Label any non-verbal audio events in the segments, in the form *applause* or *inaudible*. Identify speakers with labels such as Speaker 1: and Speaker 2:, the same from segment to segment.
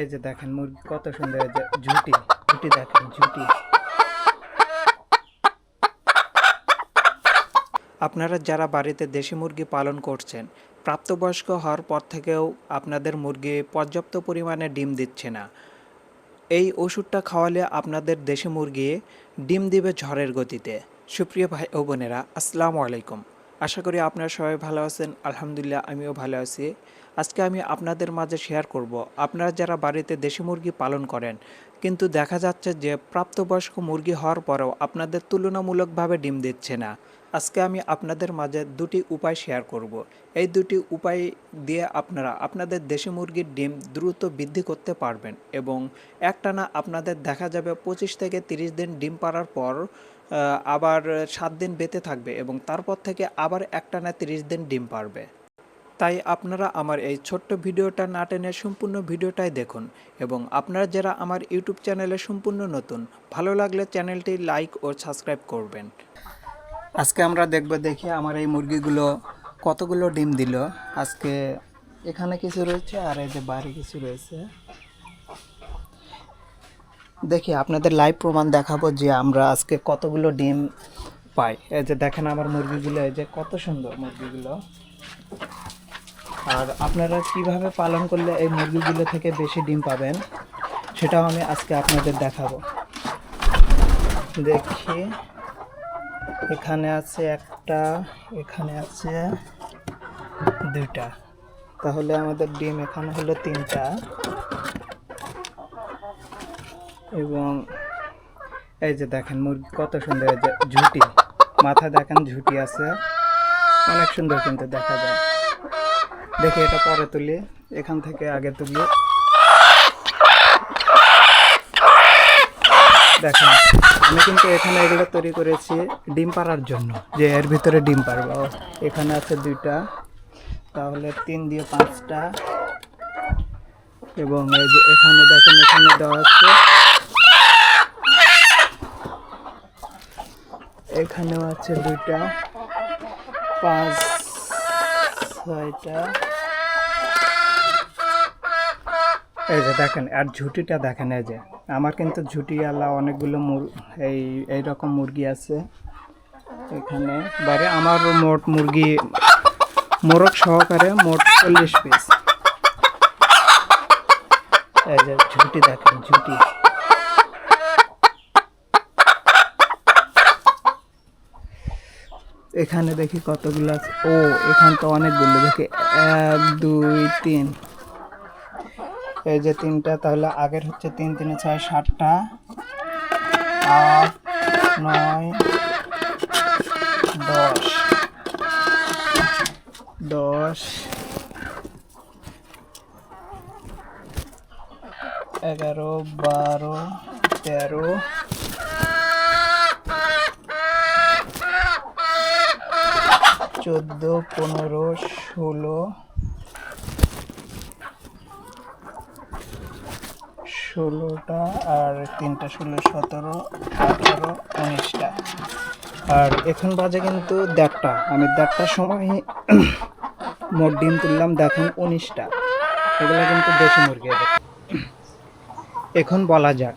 Speaker 1: এই যে দেখেন মুরগি কত সুন্দর ঝুটি ঝুটি দেখেন, ঝুটি। আপনারা যারা বাড়িতে দেশি মুরগি পালন করছেন, প্রাপ্তবয়স্ক হওয়ার পর থেকেও আপনাদের মুরগি পর্যাপ্ত পরিমাণে ডিম দিচ্ছে না। এই ওষুধটা খাওয়ালে আপনাদের দেশি মুরগি ডিম দিবে ঝড়ের গতিতে। সুপ্রিয় ভাই ও বোনেরা, আসসালামু আলাইকুম। আশা করি আপনারা সবাই ভালো আছেন। আলহামদুলিল্লাহ, আমিও ভালো আছি। আজকে আমি আপনাদের মাঝে শেয়ার করব। আপনারা যারা বাড়িতে দেশি মুরগি পালন করেন, কিন্তু দেখা যাচ্ছে যে প্রাপ্তবয়স্ক মুরগি হওয়ার পরেও আপনাদের তুলনামূলকভাবে ডিম দিচ্ছে না। আজকে আমি আপনাদের মাঝে দুটি উপায় শেয়ার করব। এই দুটি উপায় দিয়ে আপনারা আপনাদের দেশি মুরগির ডিম দ্রুত বৃদ্ধি করতে পারবেন এবং একটানা আপনাদের দেখা যাবে পঁচিশ থেকে তিরিশ দিন ডিম পাড়ার পর আবার সাত দিন বেঁচে থাকবে এবং তারপর থেকে আবার একটানা তিরিশ দিন ডিম পারবে তাই আপনারা আমার এই ছোট্ট ভিডিওটা না টেনে সম্পূর্ণ ভিডিওটাই দেখুন এবং আপনারা যারা আমার ইউটিউব চ্যানেলে সম্পূর্ণ নতুন, ভালো লাগলে চ্যানেলটি লাইক ও সাবস্ক্রাইব করবেন। আজকে আমরা দেখব দেখি আমার এই মুরগিগুলো কতগুলো ডিম দিল। আজকে এখানে কিছু রয়েছে আর এই যে বাইরে কিছু রয়েছে। দেখি, আপনাদের লাইভ প্রমাণ দেখাবো যে আমরা আজকে কতগুলো ডিম পাই। এই যে দেখেন আমার মুরগিগুলো, এই যে কত সুন্দর মুরগিগুলো। আর আপনারা কীভাবে পালন করলে এই মুরগিগুলো থেকে বেশি ডিম পাবেন, সেটাও আমি আজকে আপনাদের দেখাবো। দেখি, এখানে আছে একটা, এখানে আছে দুইটা। তাহলে আমাদের ডিম এখানে হলো তিনটা। এবং এই যে দেখেন মুরগি কত সুন্দর, এই যে ঝুটি। মাথা দেখেন ঝুটি আছে। অনেক সুন্দর কিন্তু দেখা যায়। দেখি এটা পরে তুলি, এখান থেকে আগে তুলি। দেখেন, আমি কিন্তু এখানে এগুলো তৈরি করেছি ডিম পাড়ার জন্য, যে এর ভিতরে ডিম পারব এখানে আছে দুইটা, তাহলে তিন দিয়ে পাঁচটা। এবং এই যে এখানে দেখেন, এখানে দেওয়া আছে। এখানেও আছে দুইটা, পাঁচ ছয়টা এই যে দেখেন, আর ঝুটিটা দেখেন, এই যে। আমার কিন্তু ঝুটি আলা অনেকগুলো এই, এইরকম মুরগি আছে। এখানে বাইরে আমার মোট মুরগি, মোরগ সহকারে মোট চল্লিশ পিস। এই যে ঝুটি দেখেন, ঝুটি। এখানে দেখি কতগুলো আছে। ও, এখান তো অনেকগুলো। দেখি এক, দুই, তিন। এই যে তিনটা, তাহলে আগের হচ্ছে তিন, তিনে ছয়, সাতটা। আট, নয়, দশ। দশ। এগারো, বারো, তেরো। চোদ্দ, পনেরো, ষোলো, ষোলোটা আর তিনটা ষোলো, সতেরো, আঠারো, উনিশটা। আর এখন বাজে কিন্তু দেড়টা। আমি দেড়টার সময় *clears throat* মোট ডিম তুললাম, দেখুন উনিশটা। এগুলো কিন্তু দেশি মুরগি এখন বলা যাক,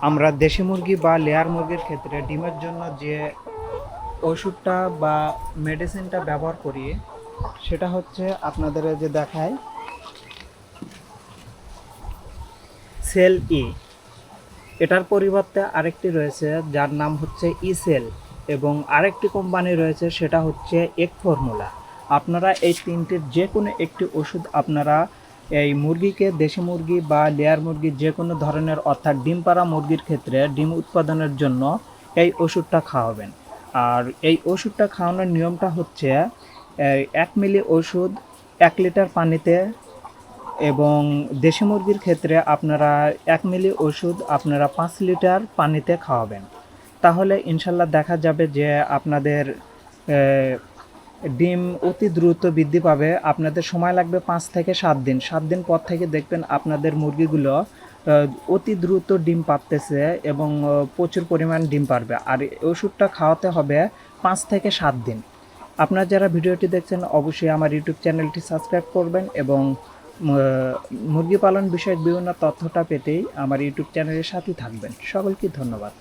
Speaker 1: আমরা দেশি মুরগি বা লেয়ার মুরগির ক্ষেত্রে ডিমের জন্য যে ওষুধটা বা মেডিসিনটা ব্যবহার করি সেটা হচ্ছে আপনাদের যে দেখায় সেল ই এটার পরিবর্তে আরেকটি রয়েছে, যার নাম হচ্ছে ই সেল এবং আরেকটি কোম্পানি রয়েছে, সেটা হচ্ছে এক ফর্মুলা আপনারা এই তিনটির যে কোনো একটি ওষুধ আপনারা এই মুরগিকে, দেশি মুরগি বা লেয়ার মুরগি যে কোনো ধরনের অর্থাৎ ডিম পাড়া মুরগির ক্ষেত্রে ডিম উৎপাদনের জন্য এই ওষুধটা খাওয়াবেন। আর এই ওষুধটা খাওয়ানোর নিয়মটা হচ্ছে এক মিলি ওষুধ, এক লিটার পানিতে এবং দেশি মুরগির ক্ষেত্রে আপনারা এক মিলি ওষুধ আপনারা পাঁচ লিটার পানিতে খাওয়াবেন। তাহলে ইনশাল্লাহ দেখা যাবে যে আপনাদের ডিম অতি দ্রুত বৃদ্ধি পাবে। আপনাদের সময় লাগবে পাঁচ থেকে সাত দিন। সাত দিন পর থেকে দেখবেন আপনাদের মুরগিগুলো অতি দ্রুত ডিম পারতেছে এবং প্রচুর পরিমাণ ডিম পারবে আর ওষুধটা খাওয়াতে হবে পাঁচ থেকে সাত দিন। আপনারা যারা ভিডিওটি দেখছেন, অবশ্যই আমার ইউটিউব চ্যানেলটি সাবস্ক্রাইব করবেন এবং মুরগি পালন বিষয়ক বিভিন্ন তথ্যটা পেতেই আমার ইউটিউব চ্যানেলের সাথে থাকবেন। সকলকে ধন্যবাদ।